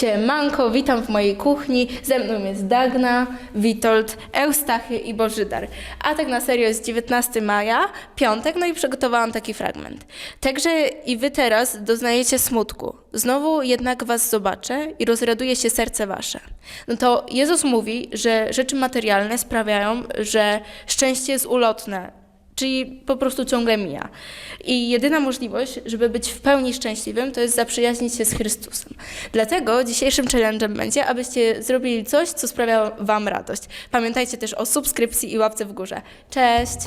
Siemanko, witam w mojej kuchni. Ze mną jest Dagna, Witold, Eustachy i Bożydar. A tak na serio jest 19 maja, piątek, no i przygotowałam taki fragment. Także i wy teraz doznajecie smutku. Znowu jednak was zobaczę i rozraduje się serce wasze. No to Jezus mówi, że rzeczy materialne sprawiają, że szczęście jest ulotne, czyli po prostu ciągle mija. I jedyna możliwość, żeby być w pełni szczęśliwym, to jest zaprzyjaźnić się z Chrystusem. Dlatego dzisiejszym challenge'em będzie, abyście zrobili coś, co sprawia Wam radość. Pamiętajcie też o subskrypcji i łapce w górze. Cześć!